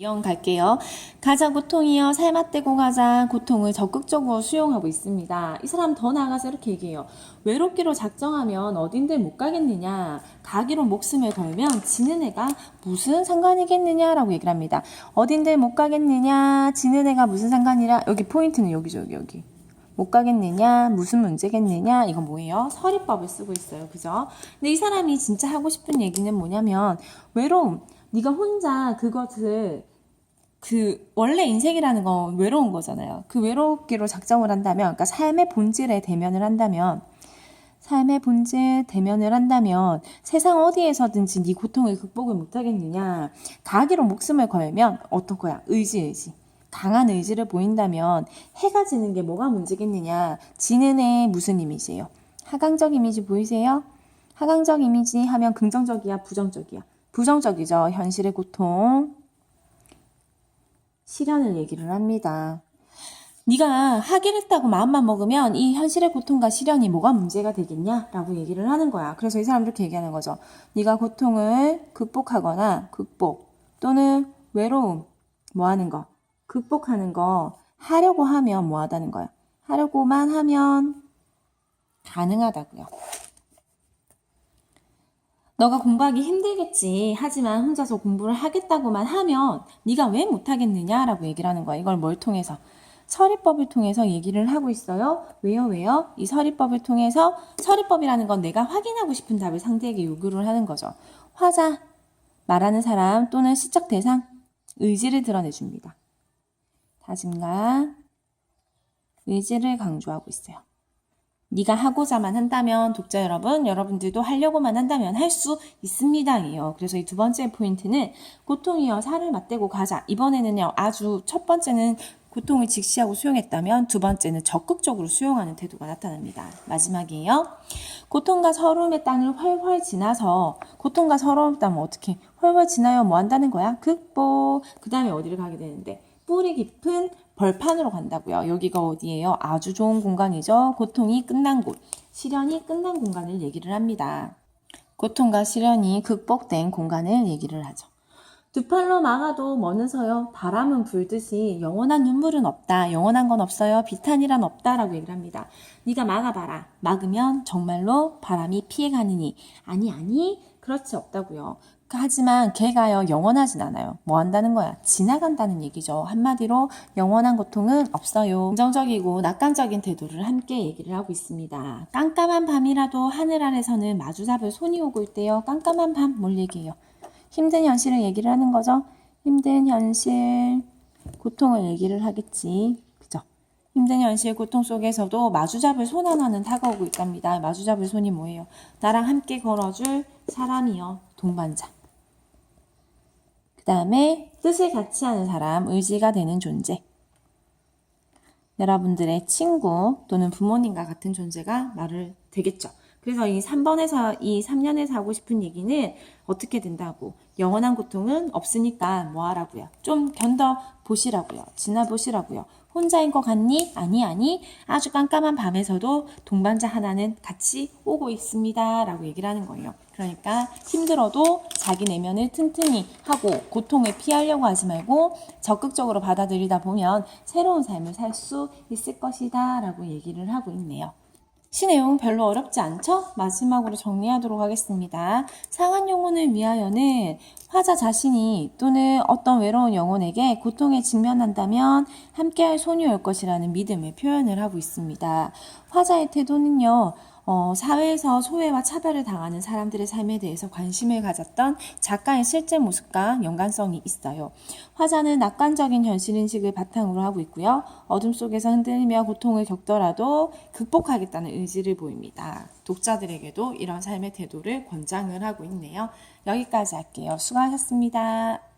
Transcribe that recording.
이형 갈게요. 가자 고통이여 삶아떼고 가자 고통을 적극적으로 수용하고 있습니다. 이 사람 더 나아가서 이렇게 얘기해요. 외롭기로 작정하면 어딘들 못 가겠느냐. 가기로 목숨을 걸면 지는 애가 무슨 상관이겠느냐라고 얘기를 합니다. 어딘들 못 가겠느냐. 지는 애가 무슨 상관이라 여기 포인트는 여기죠 여기 여기. 못 가겠느냐, 무슨 문제겠느냐, 이건 뭐예요? 서리법을 쓰고 있어요. 그죠? 근데 이 사람이 진짜 하고 싶은 얘기는 뭐냐면, 외로움. 네가 혼자 그것을, 그, 원래 인생이라는 건 외로운 거잖아요. 그 외롭기로 작정을 한다면, 그러니까 삶의 본질에 대면을 한다면, 삶의 본질 대면을 한다면 세상 어디에서든지 네 고통을 극복을 못하겠느냐. 가기로 목숨을 걸면 어떨 거야? 의지 의지. 강한 의지를 보인다면 해가 지는 게 뭐가 문제겠느냐? 지는 애 무슨 이미지예요? 하강적 이미지 보이세요? 하강적 이미지 하면 긍정적이야? 부정적이야 부정적이죠 현실의 고통 시련을 얘기를 합니다 네가 하기로 했다고 마음만 먹으면 이 현실의 고통과 시련이 뭐가 문제가 되겠냐라고 얘기를 하는 거야. 그래서 이 사람 이렇게 얘기하는 거죠. 네가 고통을 극복하거나 극복 또는 외로움 뭐 하는 거 극복하는 거 하려고 하면 뭐 하다는 거야. 하려고만 하면 가능하다고요. 너가 공부하기 힘들겠지. 하지만 혼자서 공부를 하겠다고만 하면 네가 왜 못하겠느냐라고 얘기를 하는 거야. 이걸 뭘 통해서? 서리법을 통해서 얘기를 하고 있어요. 왜요, 왜요? 이 서리법을 통해서 서리법이라는 건 내가 확인하고 싶은 답을 상대에게 요구를 하는 거죠. 화자, 말하는 사람 또는 시적 대상, 의지를 드러내줍니다. 다짐과 의지를 강조하고 있어요. 네가 하고자만 한다면 독자 여러분, 여러분들도 하려고만 한다면 할 수 있습니다예요. 그래서 이 두 번째 포인트는 고통이여 살을 맞대고 가자. 이번에는요 아주 첫 번째는 고통을 직시하고 수용했다면 두 번째는 적극적으로 수용하는 태도가 나타납니다. 마지막이에요. 고통과 서러움의 땅을 훨훨 지나서 고통과 서러움 땅은 어떻게 훨훨 지나요? 뭐 한다는 거야? 극복. 그 다음에 어디를 가게 되는데 뿌리 깊은 벌판으로 간다고요. 여기가 어디예요? 아주 좋은 공간이죠. 고통이 끝난 곳, 시련이 끝난 공간을 얘기를 합니다. 고통과 시련이 극복된 공간을 얘기를 하죠. 두 팔로 막아도 뭐는 서요. 바람은 불듯이 영원한 눈물은 없다. 영원한 건 없어요. 비탄이란 없다라고 얘기를 합니다. 네가 막아봐라. 막으면 정말로 바람이 피해가느니 아니 아니 그렇지 없다고요. 하지만 걔가요 영원하진 않아요. 뭐 한다는 거야? 지나간다는 얘기죠. 한마디로 영원한 고통은 없어요. 긍정적이고 낙관적인 태도를 함께 얘기를 하고 있습니다. 깜깜한 밤이라도 하늘 아래서는 마주 잡을 손이 오고 있대요. 깜깜한 밤 뭘 얘기해요? 힘든 현실을 얘기를 하는 거죠. 힘든 현실, 고통을 얘기를 하겠지. 그죠? 힘든 현실, 고통 속에서도 마주잡을 손 하나는 다가오고 있답니다. 마주잡을 손이 뭐예요? 나랑 함께 걸어줄 사람이요. 동반자. 그 다음에 뜻을 같이 하는 사람, 의지가 되는 존재. 여러분들의 친구 또는 부모님과 같은 존재가 말을 되겠죠. 그래서 이 3번에서 이 3년에서 하고 싶은 얘기는 어떻게 된다고? 영원한 고통은 없으니까 뭐 하라고요? 좀 견뎌 보시라고요. 지나 보시라고요. 혼자인 것 같니? 아니 아니. 아주 깜깜한 밤에서도 동반자 하나는 같이 오고 있습니다 라고 얘기를 하는 거예요. 그러니까 힘들어도 자기 내면을 튼튼히 하고 고통을 피하려고 하지 말고 적극적으로 받아들이다 보면 새로운 삶을 살 수 있을 것이다 라고 얘기를 하고 있네요 시 내용 별로 어렵지 않죠? 마지막으로 정리하도록 하겠습니다. 상한 영혼을 위하여는 화자 자신이 또는 어떤 외로운 영혼에게 고통에 직면한다면 함께할 손이 올 것이라는 믿음을 표현을 하고 있습니다. 화자의 태도는요, 어, 사회에서 소외와 차별을 당하는 사람들의 삶에 대해서 관심을 가졌던 작가의 실제 모습과 연관성이 있어요. 화자는 낙관적인 현실 인식을 바탕으로 하고 있고요. 어둠 속에서 흔들리며 고통을 겪더라도 극복하겠다는 의지를 보입니다. 독자들에게도 이런 삶의 태도를 권장을 하고 있네요. 여기까지 할게요. 수고하셨습니다.